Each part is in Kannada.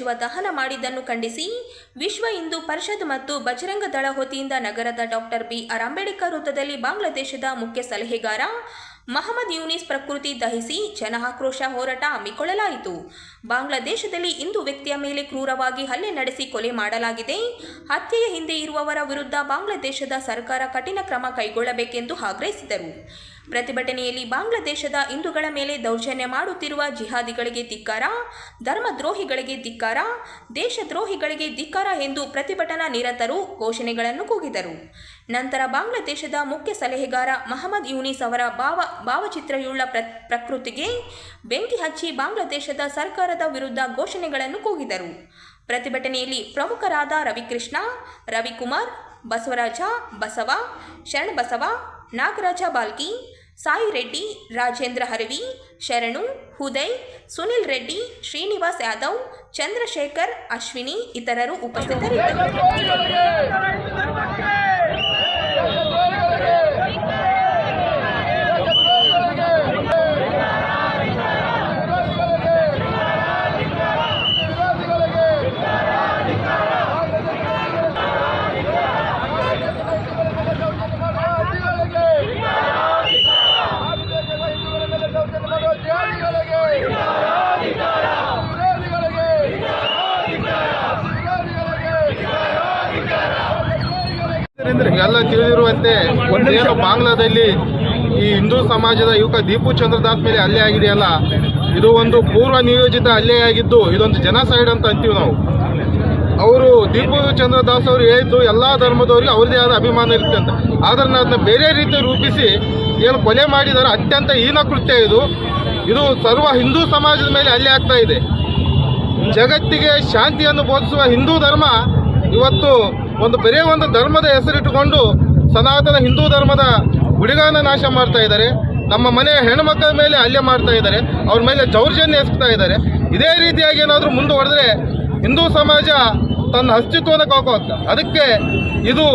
ಸಚಿವ ದಹನ ಮಾಡಿದ್ದನ್ನು ಖಂಡಿಸಿ ವಿಶ್ವ ಹಿಂದೂ ಪರಿಷತ್ ಮತ್ತು ಬಜರಂಗ ದಳ ವತಿಯಿಂದ ನಗರದ ಡಾಕ್ಟರ್ ಬಿ ಆರ್ ಅಂಬೇಡ್ಕರ್ ವೃತ್ತದಲ್ಲಿ ಬಾಂಗ್ಲಾದೇಶದ ಮುಖ್ಯ ಸಲಹೆಗಾರ ಮಹಮ್ಮದ್ ಯೂನಿಸ್ ಪ್ರಕೃತಿ ದಹಿಸಿ ಜನ ಆಕ್ರೋಶ ಹೋರಾಟ ಹಮ್ಮಿಕೊಳ್ಳಲಾಯಿತು. ಬಾಂಗ್ಲಾದೇಶದಲ್ಲಿ ಹಿಂದೂ ವ್ಯಕ್ತಿಯ ಮೇಲೆ ಕ್ರೂರವಾಗಿ ಹಲ್ಲೆ ನಡೆಸಿ ಕೊಲೆ ಮಾಡಲಾಗಿದೆ. ಹತ್ಯೆಯ ಹಿಂದೆ ಇರುವವರ ವಿರುದ್ಧ ಬಾಂಗ್ಲಾದೇಶದ ಸರ್ಕಾರ ಕಠಿಣ ಕ್ರಮ ಕೈಗೊಳ್ಳಬೇಕೆಂದು ಆಗ್ರಹಿಸಿದರು. ಪ್ರತಿಭಟನೆಯಲ್ಲಿ ಬಾಂಗ್ಲಾದೇಶದ ಹಿಂದೂಗಳ ಮೇಲೆ ದೌರ್ಜನ್ಯ ಮಾಡುತ್ತಿರುವ ಜಿಹಾದಿಗಳಿಗೆ ಧಿಕ್ಕಾರ, ಧರ್ಮದ್ರೋಹಿಗಳಿಗೆ ಧಿಕ್ಕಾರ, ದೇಶದ್ರೋಹಿಗಳಿಗೆ ಧಿಕ್ಕಾರ ಎಂದು ಪ್ರತಿಭಟನಾ ನಿರತರು ಘೋಷಣೆಗಳನ್ನು ಕೂಗಿದರು. ನಂತರ ಬಾಂಗ್ಲಾದೇಶದ ಮುಖ್ಯ ಸಲಹೆಗಾರ ಮಹಮ್ಮದ್ ಯೂನಿಸ್ ಅವರ ಭಾವ, ಭಾವಚಿತ್ರಯುಳ್ಳ ಪ್ರ, ಪ್ರಕೃತಿಗೆ ಬೆಂಕಿ ಹಚ್ಚಿ ಬಾಂಗ್ಲಾದೇಶದ ಸರ್ಕಾರದ ವಿರುದ್ಧ ಘೋಷಣೆಗಳನ್ನು ಕೂಗಿದರು. ಪ್ರತಿಭಟನೆಯಲ್ಲಿ ಪ್ರಮುಖರಾದ ರವಿಕೃಷ್ಣ, ರವಿಕುಮಾರ್, ಬಸವರಾಜ ಬಸವ ಶರಣಬಸವ ನಾಗರಾಜ ಬಾಲ್ಕಿ, ಸಾಯಿ ರೆಡ್ಡಿ, ರಾಜೇಂದ್ರ ಹರವಿ, ಶರಣು, ಉದಯ್, ಸುನಿಲ್ ರೆಡ್ಡಿ, ಶ್ರೀನಿವಾಸ್ ಯಾದವ್, ಚಂದ್ರಶೇಖರ್, ಅಶ್ವಿನಿ ಇತರರು ಉಪಸ್ಥಿತರಿದ್ದರು. ತಿಳಿದಿರುವಂತೆ ಒಂದೇನು ಬಾಂಗ್ಲಾದಲ್ಲಿ ಈ ಹಿಂದೂ ಸಮಾಜದ ಯುವಕ ದೀಪು ಚಂದ್ರದಾಸ್ ಮೇಲೆ ಹಲ್ಲೆ ಆಗಿದೆಯಲ್ಲ ಇದು ಒಂದು ಪೂರ್ವ ನಿಯೋಜಿತ ಹಲ್ಲೆಯಾಗಿದ್ದು ಇದೊಂದು ಜನಸೈಡ್ ಅಂತ ಅಂತೀವಿ ನಾವು. ಅವರು ದೀಪು ಚಂದ್ರದಾಸ್ ಅವರು ಹೇಳಿದ್ದು ಎಲ್ಲ ಧರ್ಮದವರಿಗೆ ಅವ್ರದೇ ಆದ ಅಭಿಮಾನ ಇರುತ್ತೆ ಅಂತ. ಆದ್ರೆ ಅದನ್ನ ಬೇರೆ ರೀತಿ ರೂಪಿಸಿ ಏನು ಕೊಲೆ ಮಾಡಿದಾರೆ, ಅತ್ಯಂತ ಹೀನ ಕೃತ್ಯ ಇದು. ಇದು ಸರ್ವ ಹಿಂದೂ ಸಮಾಜದ ಮೇಲೆ ಹಲ್ಲೆ ಆಗ್ತಾ ಇದೆ. ಜಗತ್ತಿಗೆ ಶಾಂತಿಯನ್ನು ಬೋಧಿಸುವ ಹಿಂದೂ ಧರ್ಮ ಇವತ್ತು ಒಂದು ಬರೇ ಒಂದು ಧರ್ಮದ ಹೆಸರಿಟ್ಟುಕೊಂಡು ಸನಾತನ ಹಿಂದೂ ಧರ್ಮದ ಗುಡಿಗಾನ ನಾಶ ಮಾಡ್ತಾ ಇದ್ದಾರೆ. ನಮ್ಮ ಮನೆಯ ಹೆಣ್ಮಕ್ಕಳ ಮೇಲೆ ಹಲ್ಲೆ ಮಾಡ್ತಾ ಇದ್ದಾರೆ. ಅವ್ರ ಮೇಲೆ ದೌರ್ಜನ್ಯ ಎಸ್ತಾ ಇದ್ದಾರೆ. ಇದೇ ರೀತಿಯಾಗಿ ಏನಾದರೂ ಮುಂದುವರೆದ್ರೆ ಹಿಂದೂ ಸಮಾಜ ತನ್ನ ಅಸ್ತಿತ್ವನ ಕಾಕೋತ. ಅದಕ್ಕೆ ಇದು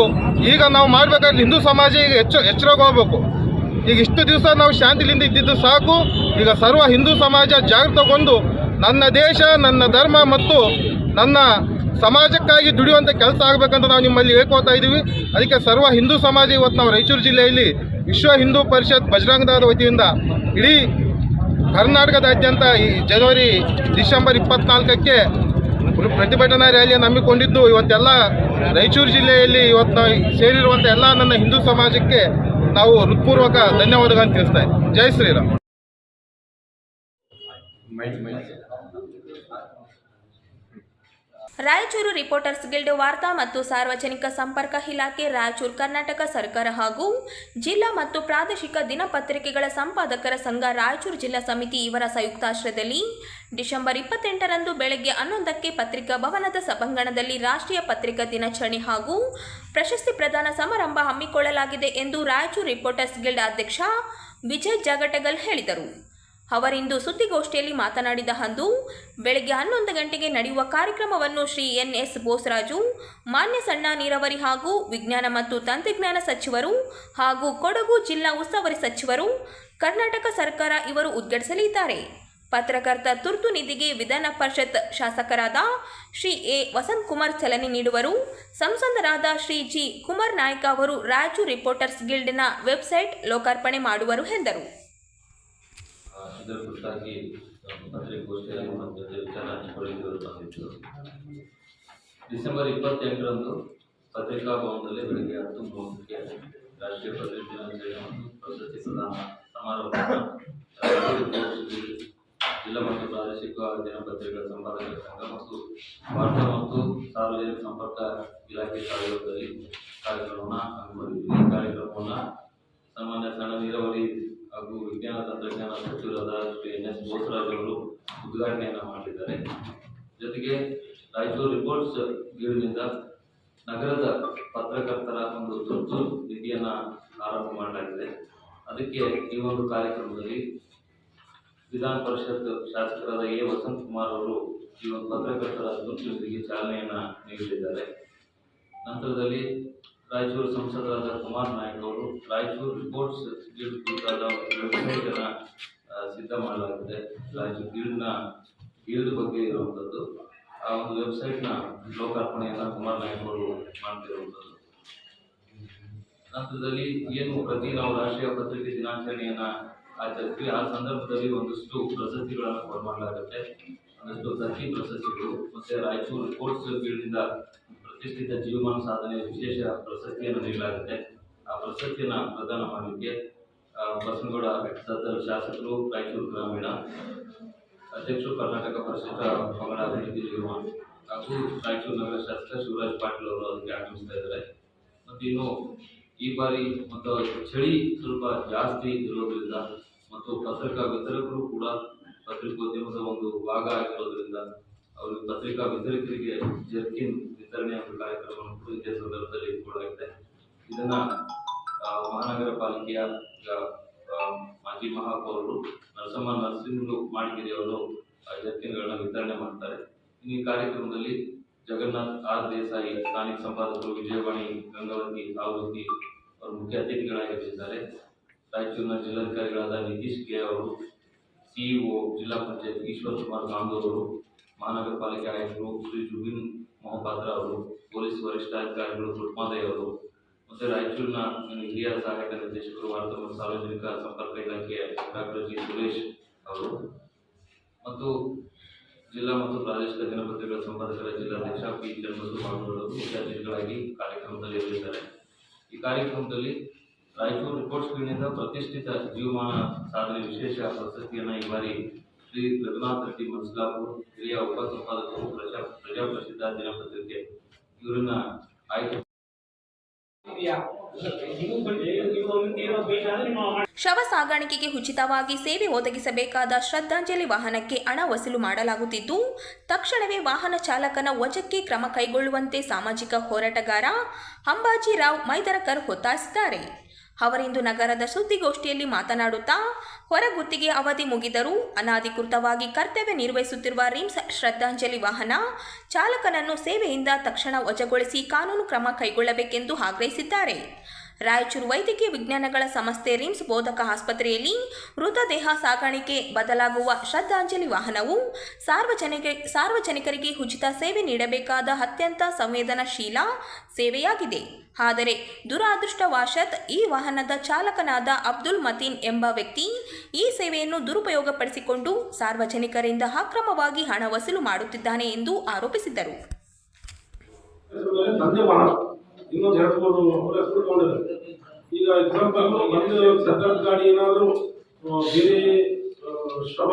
ಈಗ ನಾವು ಮಾಡಬೇಕಾದ್ರೆ ಹಿಂದೂ ಸಮಾಜ ಈಗ ಹೆಚ್ಚು ಎಚ್ಚರಗೋಗ್ಬೇಕು ಈಗ ಇಷ್ಟು ದಿವಸ ನಾವು ಶಾಂತಿಲಿಂದ ಇದ್ದಿದ್ದು ಸಾಕು. ಈಗ ಸರ್ವ ಹಿಂದೂ ಸಮಾಜ ಜಾಗೃತಗೊಂಡು ನನ್ನ ದೇಶ, ನನ್ನ ಧರ್ಮ ಮತ್ತು ನನ್ನ ಸಮಾಜಕ್ಕಾಗಿ ದುಡಿಯುವಂಥ ಕೆಲಸ ಆಗಬೇಕಂತ ನಾವು ನಿಮ್ಮಲ್ಲಿ ಹೇಳ್ಕೊತಾ ಇದ್ದೀವಿ. ಅದಕ್ಕೆ ಸರ್ವ ಹಿಂದೂ ಸಮಾಜ ಇವತ್ತು ನಾವು ರಾಯಚೂರು ಜಿಲ್ಲೆಯಲ್ಲಿ ವಿಶ್ವ ಹಿಂದೂ ಪರಿಷತ್ ಬಜರಂಗ ದಳದ ವತಿಯಿಂದ ಇಡೀ ಕರ್ನಾಟಕದಾದ್ಯಂತ ಈ ಜನವರಿ, ಡಿಸೆಂಬರ್ ಇಪ್ಪತ್ನಾಲ್ಕಕ್ಕೆ ಪ್ರತಿಭಟನಾ ರ್ಯಾಲಿಯನ್ನು ಹಮ್ಮಿಕೊಂಡಿದ್ದು, ಇವತ್ತೆಲ್ಲ ರಾಯಚೂರು ಜಿಲ್ಲೆಯಲ್ಲಿ ಇವತ್ತು ಸೇರಿರುವಂಥ ಎಲ್ಲ ನನ್ನ ಹಿಂದೂ ಸಮಾಜಕ್ಕೆ ನಾವು ಹೃತ್ಪೂರ್ವಕ ಧನ್ಯವಾದಗಳನ್ನು ತಿಳಿಸ್ತಾ ಇದ್ದೀವಿ ಜೈ ಶ್ರೀರಾಮ್. ರಾಯಚೂರು ರಿಪೋರ್ಟರ್ಸ್ ಗಿಲ್ಡ್ ವಾರ್ತಾ ಮತ್ತು ಸಾರ್ವಜನಿಕ ಸಂಪರ್ಕ ಇಲಾಖೆ ರಾಯಚೂರು, ಕರ್ನಾಟಕ ಸರ್ಕಾರ ಹಾಗೂ ಜಿಲ್ಲಾ ಮತ್ತು ಪ್ರಾದೇಶಿಕ ದಿನಪತ್ರಿಕೆಗಳ ಸಂಪಾದಕರ ಸಂಘ ರಾಯಚೂರು ಜಿಲ್ಲಾ ಸಮಿತಿ ಇವರ ಸಂಯುಕ್ತಾಶ್ರಯದಲ್ಲಿ ಡಿಸೆಂಬರ್ ಇಪ್ಪತ್ತೆಂಟರಂದು ಬೆಳಗ್ಗೆ ಹನ್ನೊಂದಕ್ಕೆ ಪತ್ರಿಕಾ ಭವನದ ಸಭಾಂಗಣದಲ್ಲಿ ರಾಷ್ಟ್ರೀಯ ಪತ್ರಿಕಾ ದಿನಾಚರಣೆ ಹಾಗೂ ಪ್ರಶಸ್ತಿ ಪ್ರದಾನ ಸಮಾರಂಭ ಹಮ್ಮಿಕೊಳ್ಳಲಾಗಿದೆ ಎಂದು ರಾಯಚೂರು ರಿಪೋರ್ಟರ್ಸ್ ಗಿಲ್ಡ್ ಅಧ್ಯಕ್ಷ ವಿಜಯ್ ಜಾಗಟಗಲ್ ಹೇಳಿದರು. ಅವರಿಂದು ಸುದ್ದಿಗೋಷ್ಠಿಯಲ್ಲಿ ಮಾತನಾಡಿದ ಅಂದು, ಬೆಳಗ್ಗೆ ಹನ್ನೊಂದು ಗಂಟೆಗೆ ನಡೆಯುವ ಕಾರ್ಯಕ್ರಮವನ್ನು ಶ್ರೀ ಎನ್ ಎಸ್ ಬೋಸರಾಜು, ಮಾನ್ಯ ಸಣ್ಣ ನೀರಾವರಿ ಹಾಗೂ ವಿಜ್ಞಾನ ಮತ್ತು ತಂತ್ರಜ್ಞಾನ ಸಚಿವರು ಹಾಗೂ ಕೊಡಗು ಜಿಲ್ಲಾ ಉಸ್ತುವಾರಿ ಸಚಿವರು, ಕರ್ನಾಟಕ ಸರ್ಕಾರ ಇವರು ಉದ್ಘಾಟಿಸಲಿದ್ದಾರೆ. ಪತ್ರಕರ್ತ ತುರ್ತು ನಿಧಿಗೆ ವಿಧಾನ ಪರಿಷತ್ ಶಾಸಕರಾದ ಶ್ರೀ ಎ. ವಸಂತ್ ಕುಮಾರ್ ಚಲನೆ ನೀಡುವರು. ಸಂಸದರಾದ ಶ್ರೀ ಜಿ. ಕುಮಾರ್ ನಾಯ್ಕ ಅವರು ರಾಜು ರಿಪೋರ್ಟರ್ಸ್ ಗಿಲ್ಡ್ನ ವೆಬ್ಸೈಟ್ ಲೋಕಾರ್ಪಣೆ ಮಾಡುವರು ಎಂದರು. ಇದರ ಕುರಿತಾಗಿ ಪತ್ರಿಕೆ ಪತ್ರಿಕಾಗೋಷ್ಠಿಯಲ್ಲಿ ನಮ್ಮ ಜೊತೆ ವಿಚಾರ ಹಂಚಿಕೊಳ್ಳಿಕ್ಕೆ ಬಂದಿತ್ತು ಡಿಸೆಂಬರ್ ಇಪ್ಪತ್ತೆಂಟರಂದು ಪತ್ರಿಕಾ ಭವನದಲ್ಲಿ ಬೆಳಗ್ಗೆ ಹತ್ತು ಮೂವತ್ತಕ್ಕೆ ರಾಷ್ಟ್ರೀಯ ಪತ್ರಿಕಾ ದಿನಾಚರಣೆ ಮತ್ತು ಪ್ರಶಸ್ತಿ ಪ್ರದಾನ ಸಮಾರಂಭವನ್ನು ಜಿಲ್ಲಾ ಮತ್ತು ಪ್ರಾದೇಶಿಕ ದಿನಪತ್ರಿಕೆಗಳ ಸಂಪಾದಕರ ಸಂಘ ಮತ್ತು ವಾರ್ತಾ ಮತ್ತು ಸಾರ್ವಜನಿಕ ಸಂಪರ್ಕ ಇಲಾಖೆ ಸಹಯೋಗದಲ್ಲಿ ಕಾರ್ಯಕ್ರಮವನ್ನು ಹಮ್ಮಿಕೊಂಡಿದ್ದೀವಿ ಕಾರ್ಯಕ್ರಮವನ್ನು ಸಾಮಾನ್ಯ ಸಣ್ಣ ನೀರಾವರಿ ಹಾಗೂ ವಿಜ್ಞಾನ ತಂತ್ರಜ್ಞಾನ ಸಚಿವರಾದ ಶ್ರೀ ಎನ್ ಎಸ್ ಬೋಸರಾಜ್ ಅವರು ಉದ್ಘಾಟನೆಯನ್ನು ಮಾಡಿದ್ದಾರೆ. ಜೊತೆಗೆ ರಾಯಚೂರು ರಿಪೋರ್ಟ್ಸ್ ಗಿಡದಿಂದ ನಗರದ ಪತ್ರಕರ್ತರ ಒಂದು ತುರ್ತು ನಿಧಿಯನ್ನು ಆರಂಭ ಮಾಡಲಾಗಿದೆ. ಅದಕ್ಕೆ ಈ ಒಂದು ಕಾರ್ಯಕ್ರಮದಲ್ಲಿ ವಿಧಾನ ಪರಿಷತ್ ಶಾಸಕರಾದ ಎ ವಸಂತ್ ಕುಮಾರ್ ಅವರು ಈ ಒಂದು ಪತ್ರಕರ್ತರ ತುರ್ತು ನಿಧಿಗೆ ಚಾಲನೆಯನ್ನು ನೀಡಲಿದ್ದಾರೆ ನಂತರದಲ್ಲಿ ರಾಯಚೂರು ಸಂಸದರಾದ ಕುಮಾರ್ ನಾಯ್ಕ ಅವರು ರಾಯಚೂರು ರಿಪೋರ್ಟ್ಸ್ ಕುರಿತಾದ ಅನ್ನ ಆ, ಸಿದ್ಧ ಮಾಡಲಾಗಿದೆ. ರಾಯಚೂರು ಗೀಲ್ಡ್ನ ಗೀಲ್ಡ್ ಬಗ್ಗೆ ಇರುವಂಥದ್ದು ಆ ಒಂದು ವೆಬ್ಸೈಟ್ನ ಲೋಕಾರ್ಪಣೆಯನ್ನು ಕುಮಾರ್ ನಾಯಕ್ ಅವರು ಮಾಡ್ತಿರುವಂಥದ್ದು ನಂತರದಲ್ಲಿ ಏನು ಪ್ರತಿ ನಾವು ರಾಷ್ಟ್ರೀಯ ಪತ್ರಿಕೆ ದಿನಾಚರಣೆಯನ್ನ ಆಚರಿಸ್ತೀವಿ ಆ ಸಂದರ್ಭದಲ್ಲಿ ಒಂದಷ್ಟು ಪ್ರಶಸ್ತಿಗಳನ್ನು ಕೊಡಲಾಗುತ್ತೆ ಒಂದಷ್ಟು ಪ್ರತಿ ಪ್ರಶಸ್ತಿಗಳು ಮತ್ತೆ ರಾಯಚೂರು ಸ್ಪೋರ್ಟ್ಸ್ ಫೀಲ್ಡ್ನಿಂದ ಪ್ರತಿಷ್ಠಿತ ಜೀವಮಾನ ಸಾಧನೆ ವಿಶೇಷ ಪ್ರಶಸ್ತಿಯನ್ನು ನೀಡಲಾಗುತ್ತೆ. ಆ ಪ್ರಶಸ್ತಿಯನ್ನು ಪ್ರದಾನ ಮಾಡಲಿಕ್ಕೆ ಬಸನಗೌಡ ಸದರ್ ಶಾಸಕರು, ರಾಯಚೂರು ಗ್ರಾಮೀಣ ಅಧ್ಯಕ್ಷರು, ಕರ್ನಾಟಕ ಪರಿಷತ್ ಪಂಗಡ ಅಭಿವೃದ್ಧಿ ನಿಗಮ ಹಾಗೂ ರಾಯಚೂರು ನಗರ ಶಾಸಕ ಶಿವರಾಜ್ ಪಾಟೀಲ್ ಅವರು ಅದಕ್ಕೆ ಆಗಮಿಸ್ತಾ ಇದ್ದಾರೆ. ಮತ್ತು ಇನ್ನು ಈ ಬಾರಿ ಮತ್ತು ಚಳಿ ಸ್ವಲ್ಪ ಜಾಸ್ತಿ ಇರೋದ್ರಿಂದ ಮತ್ತು ಪತ್ರಿಕಾ ವಿತರಕರು ಕೂಡ ಪತ್ರಿಕೋದ್ಯಮದ ಒಂದು ಭಾಗ ಆಗಿರೋದ್ರಿಂದ ಅವರು ಪತ್ರಿಕಾ ವಿತರಕರಿಗೆ ಜರ್ಕಿನ್ ವಿತರಣೆಯ ಒಂದು ಕಾರ್ಯಕ್ರಮವನ್ನು ಇದೇ ಸಂದರ್ಭದಲ್ಲಿ ಇಟ್ಕೊಳ್ಳಲಾಗಿದೆ. ಇದನ್ನ ಮಹಾನಗರ ಪಾಲಿಕೆಯ ಮಾಜಿ ಮಹಾಪೌರರು ನರಸಮ್ಮ ನರಸಿಂಹ ಮಾಡಿಗಿರಿ ಅವರು ಜರ್ಕಿನ್ಗಳನ್ನ ವಿತರಣೆ ಮಾಡ್ತಾರೆ. ಈ ಕಾರ್ಯಕ್ರಮದಲ್ಲಿ ಜಗನ್ನಾಥ್ ಆರ್ ದೇಸಾಯಿ, ಸ್ಥಾನಿಕ ಸಂಪಾದಕರು ವಿಜಯವಾಣಿ, ಗಂಗಾವತಿ ಆವೃತ್ತಿ ಅವರು ಮುಖ್ಯ ಅತಿಥಿಗಳಾಗಿದ್ದಾರೆ ರಾಯಚೂರಿನ ಜಿಲ್ಲಾಧಿಕಾರಿಗಳಾದ ನಿತೀಶ್ ಕೆ ಅವರು ಸಿಇಒ ಜಿಲ್ಲಾ ಪಂಚಾಯತ್ ಈಶ್ವರ್ ಕುಮಾರ್ ಗಾಂಧೂರ್ ಅವರು ಮಹಾನಗರ ಪಾಲಿಕೆ ಆಯುಕ್ತರು ಶ್ರೀ ಜುಬಿನ್ ಮೊಹಪಾತ್ರ ಅವರು, ಪೊಲೀಸ್ ವರಿಷ್ಠಾಧಿಕಾರಿಗಳು ರುಕ್ಮಾದಯ್ ಅವರು ಮತ್ತು ರಾಯಚೂರಿನ ಹಿರಿಯ ಸಹಾಯಕ ನಿರ್ದೇಶಕರು ವಾರ್ತಾ ಮತ್ತು ಸಾರ್ವಜನಿಕ ಸಂಪರ್ಕ ಇಲಾಖೆಯ ಡಾಕ್ಟರ್ ಜಿ ಸುರೇಶ್ ಅವರು ಮತ್ತು ಜಿಲ್ಲಾ ಮತ್ತು ಪ್ರಾದೇಶಿಕ ದಿನಪತ್ರಿಕೆಗಳ ಸಂಪಾದಕರ ಜಿಲ್ಲಾಧ್ಯಕ್ಷ ಪಿ ಚನ್ನಬಸು ಮಾನವರು ಮುಖ್ಯ ಕಾರ್ಯಕ್ರಮದಲ್ಲಿ ಇರಲಿದ್ದಾರೆ. ಈ ಕಾರ್ಯಕ್ರಮದಲ್ಲಿ ರಾಯಚೂರು ರಿಪೋರ್ಟ್ಸ್ ಪ್ರತಿಷ್ಠಿತ ಜೀವಮಾನ ಸಾಧನೆ ವಿಶೇಷ ಪ್ರಶಸ್ತಿಯನ್ನು ಈ ಬಾರಿ ಶ್ರೀ ರಘುನಾಥ ಹಿರಿಯ ಪ್ರಜಾ, ಪ್ರಜಾಪ್ರಸಿದ್ಧ ದಿನಪತ್ರಿಕೆ ಇವರನ್ನ ಆಯ್ಕೆ ಶವ ಸಾಗಾಣಿಕೆಗೆ ಉಚಿತವಾಗಿ ಸೇವೆ ಒದಗಿಸಬೇಕಾದ ಶ್ರದ್ಧಾಂಜಲಿ ವಾಹನಕ್ಕೆ ಹಣ ವಸೂಲು ಮಾಡಲಾಗುತ್ತಿದ್ದು, ತಕ್ಷಣವೇ ವಾಹನ ಚಾಲಕನ ವಜಕ್ಕೆ ಕ್ರಮ ಕೈಗೊಳ್ಳುವಂತೆ ಸಾಮಾಜಿಕ ಹೋರಾಟಗಾರ ಅಂಬಾಜಿರಾವ್ ಮೈದರಕರ್ ಒತ್ತಾಯಿಸಿದ್ದಾರೆ. ಅವರಿಂದು ನಗರದ ಸುದ್ದಿಗೋಷ್ಠಿಯಲ್ಲಿ ಮಾತನಾಡುತ್ತಾ ಹೊರಗುತ್ತಿಗೆ ಅವಧಿ ಮುಗಿದರೂ ಅನಾಧಿಕೃತವಾಗಿ ಕರ್ತವ್ಯ ನಿರ್ವಹಿಸುತ್ತಿರುವ ರಿಮ್ಸ್ ಶ್ರದ್ಧಾಂಜಲಿ ವಾಹನ ಚಾಲಕನನ್ನು ಸೇವೆಯಿಂದ ತಕ್ಷಣ ವಜಗೊಳಿಸಿ ಕಾನೂನು ಕ್ರಮ ಕೈಗೊಳ್ಳಬೇಕೆಂದು ಆಗ್ರಹಿಸಿದ್ದಾರೆ. ರಾಯಚೂರು ವೈದ್ಯಕೀಯ ವಿಜ್ಞಾನಗಳ ಸಂಸ್ಥೆ ರಿಮ್ಸ್ ಬೋಧಕ ಆಸ್ಪತ್ರೆಯಲ್ಲಿ ಮೃತದೇಹ ಸಾಗಾಣಿಕೆ ಬದಲಾಗುವ ಶ್ರದ್ಧಾಂಜಲಿ ವಾಹನವು ಸಾರ್ವಜನಿಕ, ಸಾರ್ವಜನಿಕರಿಗೆ ಉಚಿತ ಸೇವೆ ನೀಡಬೇಕಾದ ಅತ್ಯಂತ ಸಂವೇದನಾಶೀಲ ಸೇವೆಯಾಗಿದೆ. ಆದರೆ ದುರಾದೃಷ್ಟವಶಾತ್ ಈ ವಾಹನದ ಚಾಲಕನಾದ ಅಬ್ದುಲ್ ಮತೀನ್ ಎಂಬ ವ್ಯಕ್ತಿ ಈ ಸೇವೆಯನ್ನು ದುರುಪಯೋಗಪಡಿಸಿಕೊಂಡು ಸಾರ್ವಜನಿಕರಿಂದ ಅಕ್ರಮವಾಗಿ ಹಣ ವಸೂಲು ಮಾಡುತ್ತಿದ್ದಾನೆ ಎಂದು ಆರೋಪಿಸಿದರು ಇನ್ನೊಂದು ಮೂರು ಅವರ ತಗೊಂಡಿದ್ದಾರೆ ಈಗ ಎಕ್ಸಾಂಪಲ್ ಒಂದು ಸರ್ಕಾರದ ಗಾಡಿ ಏನಾದರೂ ಬೇರೆ ಶ್ರಮ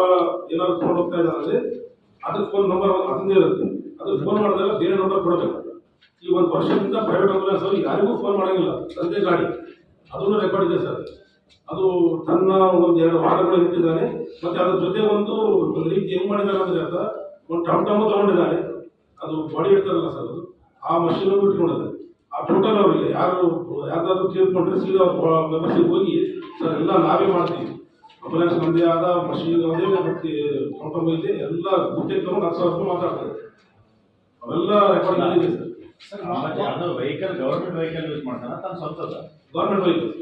ಏನಾದರೂ ತಗೊಂಡು ಹೋಗ್ತಾ ಇದ್ದಾರೆ ಅದಕ್ಕೆ ಫೋನ್ ನಂಬರ್ ಅದನ್ನೇ ಇರುತ್ತೆ ಅದಕ್ಕೆ ಫೋನ್ ಮಾಡಿದಾಗ ಬೇರೆ ನಂಬರ್ ಕೊಡಬೇಕು. ಈ ಒಂದು ವರ್ಷದಿಂದ ಪ್ರೈವೇಟ್ ಆಂಬುಲೆನ್ಸ್ ಅವರು ಯಾರಿಗೂ ಫೋನ್ ಮಾಡೋಂಗಿಲ್ಲ. ತಂದೆ ಗಾಡಿ. ಅದನ್ನು ರೆಕಾರ್ಡ್ ಇದೆ ಸರ್. ಅದು ತನ್ನ ಒಂದು ಎರಡು ವಾರಗಳು ಇಟ್ಟಿದ್ದಾನೆ. ಮತ್ತೆ ಅದ್ರ ಜೊತೆ ಒಂದು ಒಂದು ರೀತಿ ಹೆಂಗ್ ಮಾಡಿದ್ದಾರೆ ಅಂದ್ರೆ ಅದ ಒಂದು ಟಮ್ ಟಮ್ ತಗೊಂಡಿದ್ದಾನೆ. ಅದು ಬಾಡಿ ಇಡ್ತಾರಲ್ಲ ಸರ್ ಅದು. ಆ ಮಷೀನ್ ಇಟ್ಕೊಂಡಿದ್ದಾರೆ. ಆ ಟೋಟಲ್ ಅವರಿಗೆ ಯಾರು ಯಾವ್ದಾದ್ರು ತೀರ್ಕೊಂಡ್ರೆ ಸೀದಾ ವ್ಯವಸ್ಥೆಗೆ ಹೋಗಿ ಸರ್ ಎಲ್ಲ ನಾವೇ ಮಾಡ್ತೀವಿ. ಅಂಬುಲೆನ್ಸ್ ನಮ್ಮದೇ ಆದ ಮಷೀನ್ ಅದೇ ಮತ್ತೆ ಕೌಂಟರ್ ಇದೆ ಎಲ್ಲ ತಗೊಂಡು ಹತ್ತು ಸಾವಿರ ರೂಪಾಯಿ ಮಾತಾಡ್ತಾರೆ. ಅವೆಲ್ಲ ರೆಕಾರ್ಡ್ ಇದೆ sir. Vehicle government vehicle use ಮಾಡ್ತಾನ ತನ್ನ ಸ್ವಂತದ? Government vehicle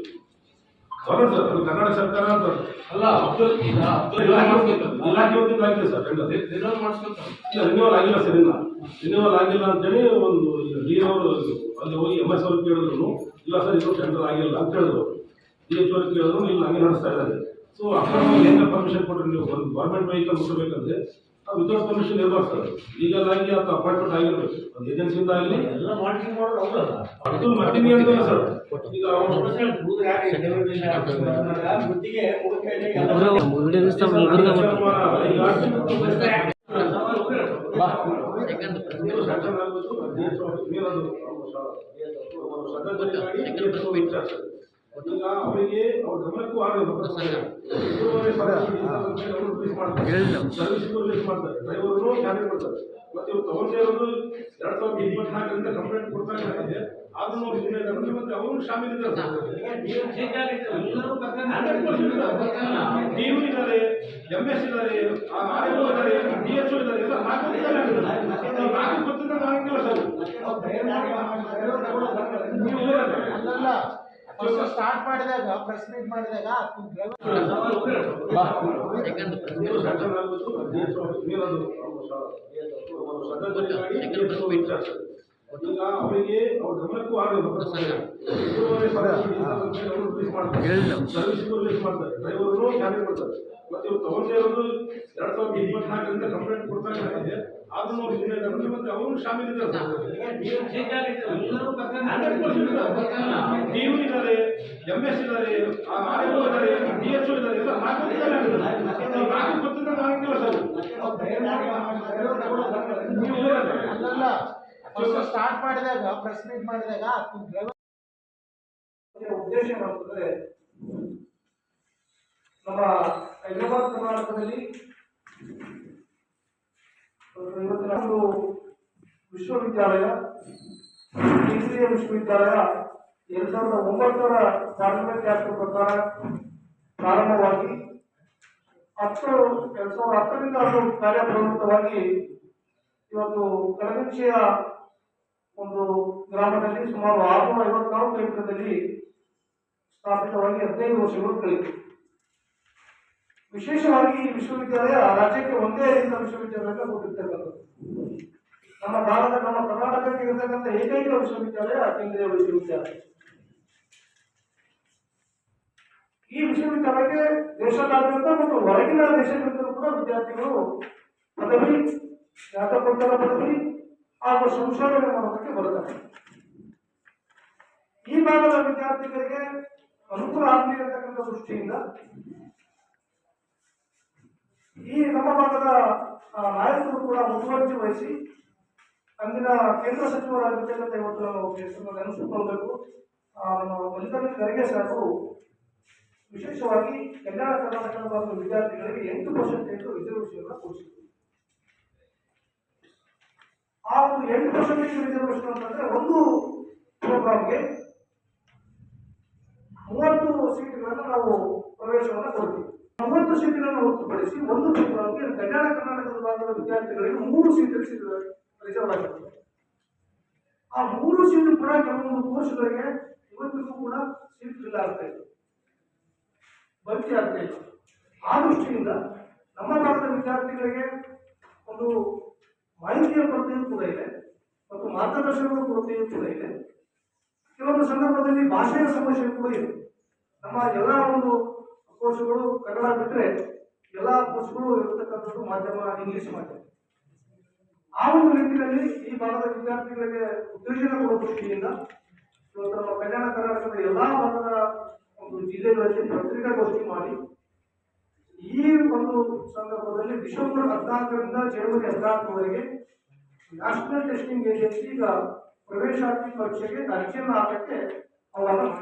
government sir Kannada Karnataka ಸರ್ಕಾರ ಅಂತ. ಅಲ್ಲ ಅಬ್ದುಲ್ ಇಲಾಖೆ ವತಿಯಿಂದ- ಆಗಿದೆ ಸರ್ ರಿನ್ಯೂವಲ್ ಆಗಿಲ್ಲ ಸರ್ ಇನ್ನ. ರಿನ್ಯೂವಲ್ ಆಗಿಲ್ಲ ಅಂತೇಳಿ ಒಂದು ಡಿ ಅವರು ಅಲ್ಲಿ ಹೋಗಿ ಎಂ ಎಸ್ ಅವ್ರು ಕೇಳಿದ್ರು ಇಲ್ಲ ಸರ್ ಇದು ಟೆಂಡರ್ ಆಗಿಲ್ಲ ಅಂತ ಹೇಳಿದ್ರು. ಡಿ ಎಚ್ ಅವ್ರು ಕೇಳಿದ್ರು ಇಲ್ಲಿ ಹಂಗೆ ನಡೆಸ್ತಾ ಇದ್ದಾರೆ. ಸೊ ಅಕ್ರಮ ಹೆಂಗೆ ಪರ್ಮಿಷನ್ ಕೊಟ್ಟರೆ ನೀವು? ಒಂದು ಗೌರ್ಮೆಂಟ್ ವೆಹಿಕಲ್ ಮುಟ್ಟಬೇಕಂದ್ರೆ ವಿತೌಟ್ ಪರ್ಮಿಷನ್ ಇರಬಾರ್ದು ಸರ್. ಲೀಗಲ್ ಆಗಿ ಅಥವಾ ಅಪಾಯಿಂಟ್ಮೆಂಟ್ ಆಗಿರ್ಬೇಕು. ಒಂದು ಏಜೆನ್ಸಿಯಿಂದ ಆಗಲಿ. ಎಲ್ಲ ಮಾರ್ಕೆಟಿಂಗ್ ಮಾಡೋದು ಅವ್ರಲ್ಲ ಅದು ಮತ್ತೆ ಅಂತ ಸರ್. ಈಗ ಅವ್ರು ಗುತ್ತಿಗೆ ಈಗ ಅವರಿಗೆ ಅವ್ರ ಗಮನಕ್ಕೂ ಆಗಬೇಕು ಸರ್ವಿಸ್ ಮಾಡ್ತಾರೆ ಡ್ರೈವರ್ನು ಜಾರಿ ಮಾಡ್ತಾರೆ ಮತ್ತೆ ಇವ್ರು ತಗೊಂಡೇ ಇರೋದು ಎರಡ್ ಸಾವಿರದ ಇಪ್ಪತ್ನಾಲ್ಕರಿಂದ ಕಂಪ್ಲೇಂಟ್ ಕೊಡ್ತಾ ಇದೆ ಆದ್ರೂ ಮತ್ತೆ ಅವರು ಶಾಮೀಲ್ ಇದ್ದಾರೆ. ಡಿಯು ಇದ್ದಾರೆ. ಎಂ ಎಸ್ ಇದ್ದಾರೆ ಆರ್ ಎಂ ಇದ್ದಾರೆ ಡಿ ಎಚ್ ಇದ್ದಾರೆ ಎಲ್ಲ ನಾಲ್ಕು ನಾಲ್ಕು ಇದ್ದೀರಲ್ಲ. ಸ್ಟಾರ್ಟ್ ಮಾಡಿದಾಗ ಪ್ರೆಸ್ ಮೀಟ್ ಮಾಡಿದಾಗ ನೀವು ಮತ್ತೆ ಇವ್ರು ತಗೊಂಡೇ ಇರೋದು ಎರಡ್ ಸಾವಿರದ ಇಪ್ಪತ್ನಾಲ್ಕರಿಂದ ಕಂಪ್ಲೇಂಟ್ ಕೊಡ್ತಾ ಇದೆ ಆದ್ರೂ ಅವ್ರು ಸುಮ್ಮನೆ ಇದ್ದಾರೆ. ಮತ್ತೆ ಅವರು ಶಾಮೀಲಿದ್ದಾರೆ ಡಿಯು ಇದ್ದಾರೆ. ಎಂ ಎಸ್ ಇದ್ದಾರೆ ಆರ್ ಎಂ ಇದ್ದಾರೆ ಡಿ ಎಚ್ ಇದ್ದಾರೆ ಎಲ್ಲ ನಾಲ್ಕು ಇದ್ದಾರೆ ನಾಲ್ಕು ಗೊತ್ತಿದ್ರೆ ನಾಲ್ಕಿಲ್ಲ ಸರ್ ನೀವು ಇದ್ದಾರೆ. ಅಲ್ಲಲ್ಲ ಸ್ಟಾರ್ಟ್ ಮಾಡಿದಾಗ ಪ್ರೆಸ್ ಮೀಟ್ ಮಾಡಿದಾಗ ಉದ್ದೇಶ ಮಾಡುತ್ತದೆ ನಮ್ಮ ಹೈದರಾಬಾದ್ ಕರ್ನಾಟಕದಲ್ಲಿ ಇವತ್ತಿನ ಒಂದು ವಿಶ್ವವಿದ್ಯಾಲಯ, ಕೇಂದ್ರೀಯ ವಿಶ್ವವಿದ್ಯಾಲಯ, ಎರಡ್ ಸಾವಿರದ ಒಂಬತ್ತರ ಕಾರ್ಮಿಕ ಆಕ್ಟ್ ಪ್ರಕಾರ ಪ್ರಾರಂಭವಾಗಿ ಹತ್ತು, ಎರಡ್ ಸಾವಿರದ ಹತ್ತರಿಂದ ಅದು ಕಾರ್ಯಪ್ರವೃತ್ತವಾಗಿ ಇವತ್ತು ಕಡಗಂಚಿಯ ಒಂದು ಗ್ರಾಮದಲ್ಲಿ ಸುಮಾರು ಆರುನೂರ ಐವತ್ನಾಲ್ಕು ಎಕರೆದಲ್ಲಿ ಸ್ಥಾಪಿತವಾಗಿ ಹದಿನೈದು ವರ್ಷಗಳು ಕಳೆಯಿತು. ವಿಶೇಷವಾಗಿ ಈ ವಿಶ್ವವಿದ್ಯಾಲಯ ರಾಜ್ಯಕ್ಕೆ ಒಂದೇ ರೀತಿಯ ವಿಶ್ವವಿದ್ಯಾಲಯ ಕೊಟ್ಟಿರ್ತಕ್ಕಂಥದ್ದು ನಮ್ಮ ಭಾರತ, ನಮ್ಮ ಕರ್ನಾಟಕಕ್ಕೆ ಇರತಕ್ಕಂಥ ಏಕೈಕ ವಿಶ್ವವಿದ್ಯಾಲಯ ಕೇಂದ್ರೀಯ ವಿಶ್ವವಿದ್ಯಾಲಯ. ಈ ವಿಶ್ವವಿದ್ಯಾಲಯಕ್ಕೆ ದೇಶದಾದ್ಯಂತ ಮತ್ತು ಹೊರಗಿನ ದೇಶಗಳಿಂದಲೂ ಕೂಡ ವಿದ್ಯಾರ್ಥಿಗಳು ಪದವಿ, ಸ್ನಾತಕೋತ್ತರ ಪದವಿ ಹಾಗೂ ಸಂಶೋಧನೆ ಮಾಡೋದಕ್ಕೆ ಬರುತ್ತಾರೆ. ಈ ಭಾಗದ ವಿದ್ಯಾರ್ಥಿಗಳಿಗೆ ಅನುಕೂಲ ಆಗಲಿ ಅಂತಕ್ಕಂಥ ದೃಷ್ಟಿಯಿಂದ ಈ ನಮ್ಮ ಭಾಗದ ನಾಯಕರು ಕೂಡ ಮುತುವರ್ಜಿ ವಹಿಸಿ ಅಂದಿನ ಕೇಂದ್ರ ಸಚಿವರಾಗಿರ್ತಕ್ಕಂಥ ಇವತ್ತು ನಾವು ಹೆಸರನ್ನು ನೆನೆಸಿಕೊಳ್ಬೇಕು ನಮ್ಮ ಮಲ್ಲಿಕಾರ್ಜುನ ಖರ್ಗೆ ವಿಶೇಷವಾಗಿ ಕಲ್ಯಾಣ ಕರ್ನಾಟಕದ ವಿದ್ಯಾರ್ಥಿಗಳಿಗೆ ಎಂಟು ಪರ್ಸೆಂಟೇಜ್ ರಿಸರ್ವೇಷನ್ ಕೊಡಿಸಿದ್ರು. ಆ ಒಂದು ಎಂಟು ಪರ್ಸೆಂಟೇಜ್ ರಿಸರ್ವೇಶನ್ ಅಂತಂದ್ರೆ ಒಂದು ಪ್ರೋಗ್ರಾಮ್ಗೆ ಮೂವತ್ತು ಸೀಟ್ಗಳನ್ನು ನಾವು ಪ್ರವೇಶವನ್ನು ಕೊಡ್ತೀವಿ. ಮೂವತ್ತು ಸೀಟ್ಗಳನ್ನು ಹೊರತುಪಡಿಸಿ ಒಂದು ಪ್ರೋಗ್ರಾಮ್ಗೆ ಕಲ್ಯಾಣ ಕರ್ನಾಟಕದ ಭಾಗದ ವಿದ್ಯಾರ್ಥಿಗಳಿಗೆ ಮೂರು ಸೀಟ್ ರಿಸರ್ವ್ ಆಗಿರ್ತದೆ ಆ ಮೂರು ಸೀಟು ಕೂಡ ಕೆಲವೊಂದು ಕೋರ್ಸ್ಗಳಿಗೆ ಇವತ್ತಿಗೂ ಕೂಡ ಸೀಟ್ ಫಿಲ್ ಆಗ್ತಾ ಇದೆ. ಭರ್ತಿ ಆಗ್ತಾ ಇತ್ತು ಆ ದೃಷ್ಟಿಯಿಂದ ನಮ್ಮ ಭಾಗದ ವಿದ್ಯಾರ್ಥಿಗಳಿಗೆ ಒಂದು ಮಾಹಿತಿಯ ಕೊರತೆಯೂ ಕೂಡ ಇದೆ ಮತ್ತು ಮಾರ್ಗದರ್ಶನದ ಕೊರತೆಯೂ ಕೂಡ ಇದೆ. ಕೆಲವೊಂದು ಸಂದರ್ಭದಲ್ಲಿ ಭಾಷೆಯ ಸಮಸ್ಯೆ ಕೂಡ ಇದೆ. ನಮ್ಮ ಎಲ್ಲ ಒಂದು ಕೋರ್ಸ್ಗಳು ಕನ್ನಡ ಬಿಟ್ಟರೆ ಎಲ್ಲ ಕೋರ್ಸ್ಗಳು ಇರತಕ್ಕಂಥದ್ದು ಮಾಧ್ಯಮ, ಇಂಗ್ಲಿಷ್ ಮಾಧ್ಯಮ. ಆ ಒಂದು ನಿಟ್ಟಿನಲ್ಲಿ ಈ ಭಾಗದ ವಿದ್ಯಾರ್ಥಿಗಳಿಗೆ ಉತ್ತೇಜನ ಕೊಡುವ ದೃಷ್ಟಿಯಿಂದ ಇವತ್ತು ನಮ್ಮ ಕಲ್ಯಾಣ ಕರ್ನಾಟಕದ ಎಲ್ಲ ಭಾಗದ ಒಂದು ಜಿಲ್ಲೆಗಳಲ್ಲಿ ಪತ್ರಿಕಾಗೋಷ್ಠಿ ಮಾಡಿ ಈ ಒಂದು ಸಂದರ್ಭದಲ್ಲಿ ಡಿಸೆಂಬರ್ ಹದಿನಾಲ್ಕರಿಂದ ಜನವರಿ ಹದಿನಾಲ್ಕರವರೆಗೆ ನ್ಯಾಷನಲ್ ಟೆಸ್ಟಿಂಗ್ ಏಜೆನ್ಸಿ ಈಗ ಪ್ರವೇಶಾತಿ ಪರೀಕ್ಷೆಗೆ ಅರ್ಜಿಯನ್ನು ಹಾಕಕ್ಕೆ ಅವನ್ನು